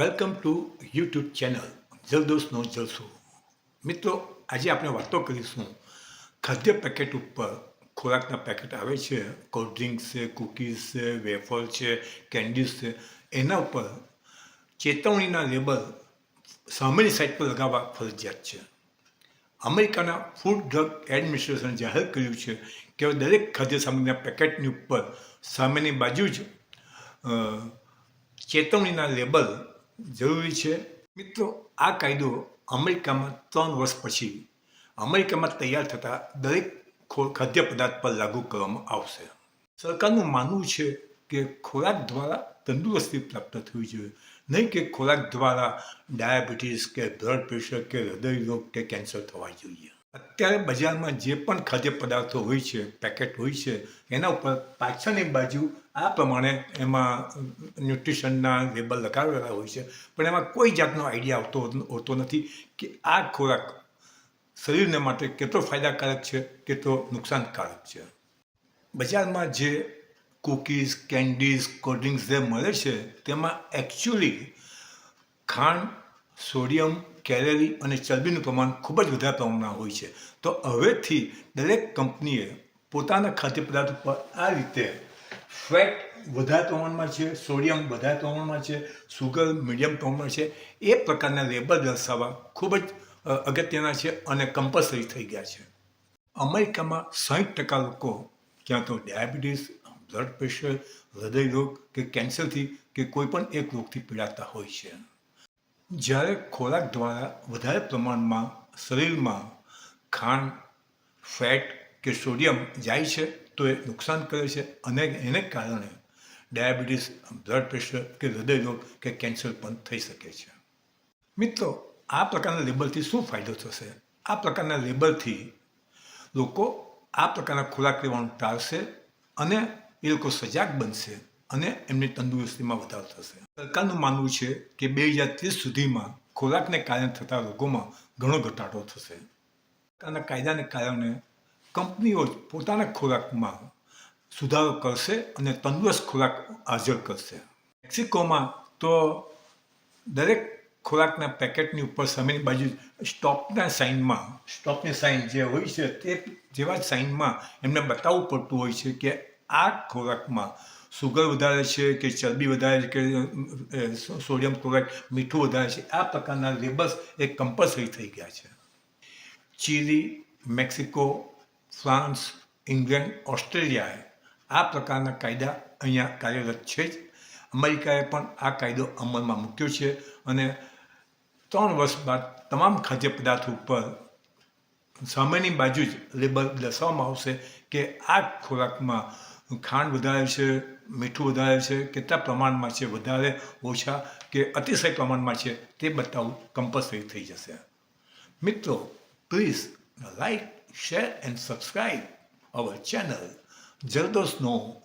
Welcome to YouTube channel જલદોસ્તનો જલસો મિત્રો, આજે આપણે વાતો કરીશું ખાદ્ય પેકેટ ઉપર. ખોરાકના પેકેટ આવે છે કોલ્ડ ડ્રિંક્સ છે કૂકીઝ છે વેફર છે કેન્ડીઝ છે. એના ઉપર ચેતવણીના લેબલ સામેની સાઈડ પર લગાવવા ફરજિયાત છે. અમેરિકાના ફૂડ ડ્રગ એડમિનિસ્ટ્રેશન જાહેર કર્યું છે કે દરેક ખાદ્ય સામગ્રીના પેકેટની ઉપર સામેની બાજુ જ ચેતવણીના લેબલ જરૂરી છે? મિત્રો, આ કાયદો અમેરિકામાં ત્રણ વર્ષ પછી અમેરિકામાં તૈયાર થતા દરેક ખાદ્ય પદાર્થ પર લાગુ કરવામાં આવશે. સરકારનું માનવું છે કે ખોરાક દ્વારા તંદુરસ્તી પ્રાપ્ત થવી જોઈએ. નહીં કે ખોરાક દ્વારા ડાયાબિટીસ કે બ્લડ પ્રેશર કે હૃદય રોગ કે કેન્સર થવા જોઈએ. અત્યારે બજારમાં જે પણ ખાદ્ય પદાર્થો હોય છે, પેકેટ હોય છે, એના ઉપર પાછળની બાજુ આ પ્રમાણે એમાં ન્યુટ્રિશનના લેબલ લગાવેલા હોય છે. પણ એમાં કોઈ જાતનો આઈડિયા આવતો હોતો નથી કે આ ખોરાક શરીરને માટે કેટલો ફાયદાકારક છે, કેટલો નુકસાનકારક છે. બજારમાં જે કૂકીઝ, કેન્ડીઝ, કોલ્ડ ડ્રિંક્સ જે મળે છે, તેમાં એકચ્યુઅલી ખાંડ, સોડિયમ, કેલેરી અને ચરબીનું પ્રમાણ ખૂબ જ વધારે પ્રમાણમાં હોય છે. તો હવેથી દરેક કંપનીએ પોતાના ખાદ્ય પદાર્થ ઉપર આ રીતે ફેટ વધારે પ્રમાણમાં છે, સોડિયમ વધારે પ્રમાણમાં છે, સુગર મીડિયમ પ્રમાણમાં છે, એ પ્રકારના લેબલ દર્શાવવા ખૂબ જ અગત્યના છે અને કમ્પલસરી થઈ ગયા છે. અમેરિકામાં સાઠ ટકા લોકો ક્યાં તો ડાયાબિટીસ બ્લડ પ્રેશર હૃદય રોગ કે કેન્સરથી કે કોઈ પણ એક રોગથી પીડાતા હોય છે. જ્યારે ખોરાક દ્વારા વધારે પ્રમાણમાં શરીરમાં ખાંડ ફેટ કે સોડિયમ જાય છે, તો એ નુકસાન કરે છે અને એને કારણે ડાયાબિટીસ, બ્લડ પ્રેશર કે હૃદયરોગ કે કેન્સર પણ થઈ શકે છે. મિત્રો, આ પ્રકારના લેબલથી શું ફાયદો થશે? આ પ્રકારના લેબલથી લોકો આ પ્રકારના ખોરાક લેવાનું ટાળશે અને એ લોકો સજાગ બનશે અને એમની તંદુરસ્તીમાં વધારો થશે. સરકારનું માનવું છે કે બે હજાર ત્રીસ સુધીમાં ખોરાકને કારણે થતા રોગોમાં ઘણો ઘટાડો થશે. સરકારના કાયદાને કારણે કંપનીઓ જ પોતાના ખોરાકમાં સુધારો કરશે અને તંદુરસ્ત ખોરાક હાજર કરશે. મેક્સિકોમાં તો દરેક ખોરાકના પેકેટની ઉપર સામેની બાજુ સ્ટોપના સાઇનમાં સ્ટોપની સાઇન જે હોય છે તે જેવા સાઇનમાં એમને બતાવવું પડતું હોય છે કે આ ખોરાકમાં સુગર વધારે છે કે ચરબી વધારે છે કે સોડિયમ ક્લોરાઇડ મીઠું વધારે છે, આ પ્રકારના લેબલ્સ એ કમ્પલસરી થઈ ગયા છે. ચીલી, મેક્સિકો ફ્રાન્સ, ઇંગ્લેન્ડ, ઓસ્ટ્રેલિયાએ આ પ્રકારના કાયદા અહીંયા કાર્યરત છે જ. અમેરિકાએ પણ આ કાયદો અમલમાં મૂક્યો છે અને ત્રણ વર્ષ બાદ તમામ ખાદ્ય પદાર્થો ઉપર સામેની બાજુ જ લેબલ દર્શાવવામાં આવશે કે આ ખોરાકમાં ખાંડ વધારે છે, મીઠું વધારે છે, કેટલા પ્રમાણમાં છે, વધારે, ઓછા કે અતિશય પ્રમાણમાં છે તે બતાવવું કમ્પલસરી થઈ જશે. મિત્રો please like share and subscribe our channel. Jal Dost Know,